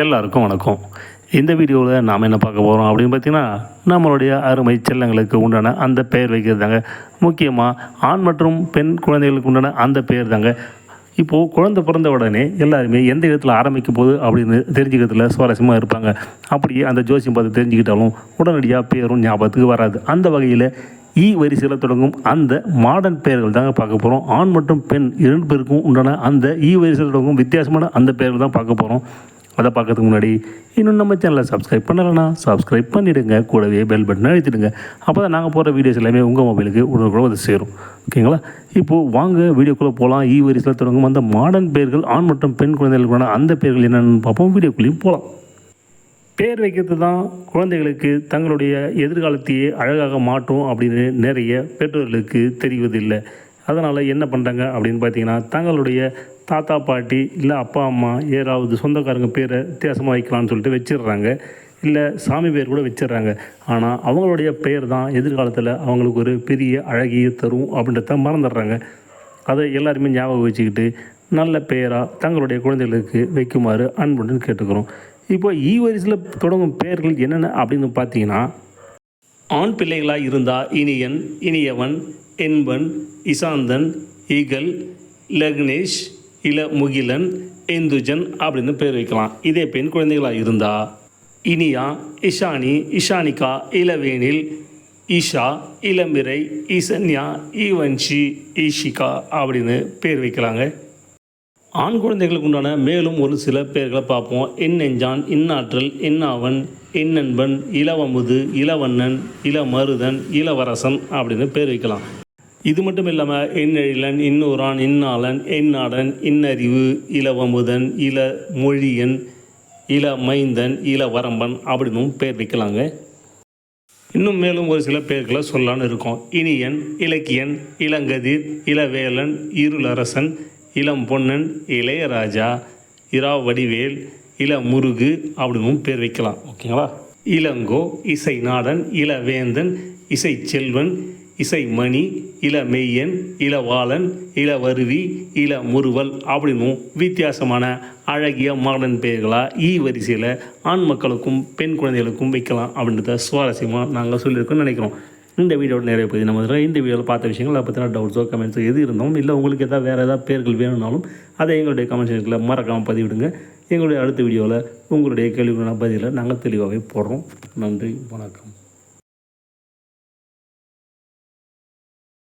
எல்லாருக்கும் வணக்கம். இந்த வீடியோவில் நாம் என்ன பார்க்க போகிறோம் அப்படின்னு பார்த்தீங்கன்னா நம்மளுடைய அருமை செல்லங்களுக்கு உண்டான அந்த பெயர் வைக்கிறது தாங்க முக்கியமாக ஆண் மற்றும் பெண் குழந்தைகளுக்கு உண்டான அந்த பெயர் தாங்க இப்போது குழந்தை பிறந்த உடனே எல்லாருமே எந்த விதத்தில் ஆரம்பிக்க போகுது அப்படின்னு தெரிஞ்சுக்கிறதுல சுவாரஸ்யமாக இருப்பாங்க. அப்படியே அந்த ஜோசியம் பார்த்து தெரிஞ்சுக்கிட்டாலும் உடனடியாக பேரும் ஞாபகத்துக்கு வராது. அந்த வகையில் ஈ வரிசையில் தொடங்கும் அந்த மாடர்ன் பெயர்கள் தாங்க பார்க்க போகிறோம் ஆண் மற்றும் பெண் இரண்டு பேருக்கும் உண்டான அந்த ஈ வரிசையில் தொடங்கும் வித்தியாசமான அந்த பெயர்கள் தான் பார்க்க போகிறோம் அதை பார்க்கறதுக்கு முன்னாடி இன்னும் நம்ம சேனலை சப்ஸ்கிரைப் பண்ணலைன்னா சப்ஸ்கிரைப் பண்ணிவிடுங்க கூடவே பெல் பட்டன் அழுத்திடுங்க. அப்போ தான் நாங்கள் போகிற வீடியோஸ் எல்லாமே உங்கள் மொபைலுக்கு உடனுக்குள்ள வந்து சேரும். ஓகேங்களா இப்போது வாங்க வீடியோக்குள்ளே போகலாம் ஈ வரிசையில் தொடங்கும் அந்த மாடர்ன் பேர்கள் ஆண் மற்றும் பெண் குழந்தைகளுக்கான அந்த பேர்கள் என்னென்னு பார்ப்போம். வீடியோக்குள்ளேயும் போகலாம் பேர் வைக்கிறது தான் குழந்தைகளுக்கு தங்களுடைய எதிர்காலத்தையே அழகாக மாட்டும் அப்படின்னு நிறைய பெற்றோர்களுக்கு தெரிவதில்லை. அதனால் என்ன பண்ணுறாங்க அப்படின்னு பார்த்தீங்கன்னா தங்களுடைய தாத்தா பாட்டி இல்லை அப்பா அம்மா ஏதாவது சொந்தக்காரங்க பேரை வித்தியாசமாக வைக்கலாம்னு சொல்லிட்டு வச்சிடுறாங்க. இல்லை சாமி பேர் கூட வச்சிடுறாங்க. ஆனால் அவங்களுடைய பெயர் தான் எதிர்காலத்தில் அவங்களுக்கு ஒரு பெரிய அழகிய தரும் அப்படின்றத மறந்துடுறாங்க. அதை எல்லாருமே ஞாபகம் வச்சுக்கிட்டு நல்ல பெயராக தங்களுடைய குழந்தைகளுக்கு வைக்குமாறு அன்புடன் கேட்டுக்கிறோம். இப்போ ஈ வரிசையில் தொடங்கும் பெயர்கள் என்னென்ன அப்படின்னு பார்த்தீங்கன்னா ஆண் பிள்ளைகளாக இருந்தால் இனியன் இனியவன் என்பன் இசாந்தன் ஈகல் லக்னேஷ் இள முகிலன் இந்துஜன் அப்படின்னு பேர் வைக்கலாம். இதே பெண் குழந்தைகளாக இருந்தால் இனியா இஷானி இஷானிகா இளவேனில் ஈஷா இளம்பிறை ஈசன்யா ஈவன்ஷி ஈஷிகா அப்படின்னு பேர் வைக்கிறாங்க ஆண் குழந்தைகளுக்கு உண்டான மேலும் ஒரு சில பேர்களை பார்ப்போம். இன்னெஞ்சான் இன்னாற்றல் இன்னாவன் எண்ணன்பன் இளவமுது இளவண்ணன் இளமருதன் இளவரசன் அப்படின்னு பேர் வைக்கலாம். இது மட்டும் இல்லாமல் எண்ணெழிலன் இன்னூரான் இன்னாளன் எண்ணாடன் இன்னறிவு இளவமுதன் இள மொழியன் இள மைந்தன் இள வரம்பன் அப்படின்னும் பேர் வைக்கலாங்க. இன்னும் மேலும் ஒரு சில பேர்களை சொல்லலான்னு இருக்கோம். இனியன் இலக்கியன் இளங்கதிர் இளவேலன் இருளரசன் இளம் பொன்னன் இளையராஜா இராவடிவேல் இள முருகு அப்படின்னும் பேர் வைக்கலாம். ஓகேங்களா? இளங்கோ இசை நாடன் இளவேந்தன் இசை இசை மணி இளமெய்யன் இளவாளன் இளவருவி இள முறுவல் அப்படின்னும் வித்தியாசமான அழகிய மாடர்ன் பெயர்களாக ஈ வரிசையில் ஆண் மக்களுக்கும் பெண் குழந்தைகளுக்கும் வைக்கலாம் அப்படின்றத சுவாரஸ்யமாக நாங்கள் சொல்லியிருக்கோம்னு நினைக்கிறோம். இந்த வீடியோட நிறைய பகுதி நம்ம இந்த வீடியோவில் பார்த்த விஷயங்கள் அதை பற்றின டவுட்ஸோ கமெண்ட்ஸோ எது இருந்தாலும் இல்லை உங்களுக்கு எதாவது வேறு ஏதாவது பேர்கள் வேணும்னாலும் அதை எங்களுடைய கமெண்ட் செக்ஷனில் மறக்காமல் பதிவிடுங்க. எங்களுடைய அடுத்த வீடியோவில் உங்களுடைய கேள்விகளான பதிலை நாங்கள் தெளிவாகவே போடுறோம். நன்றி வணக்கம்.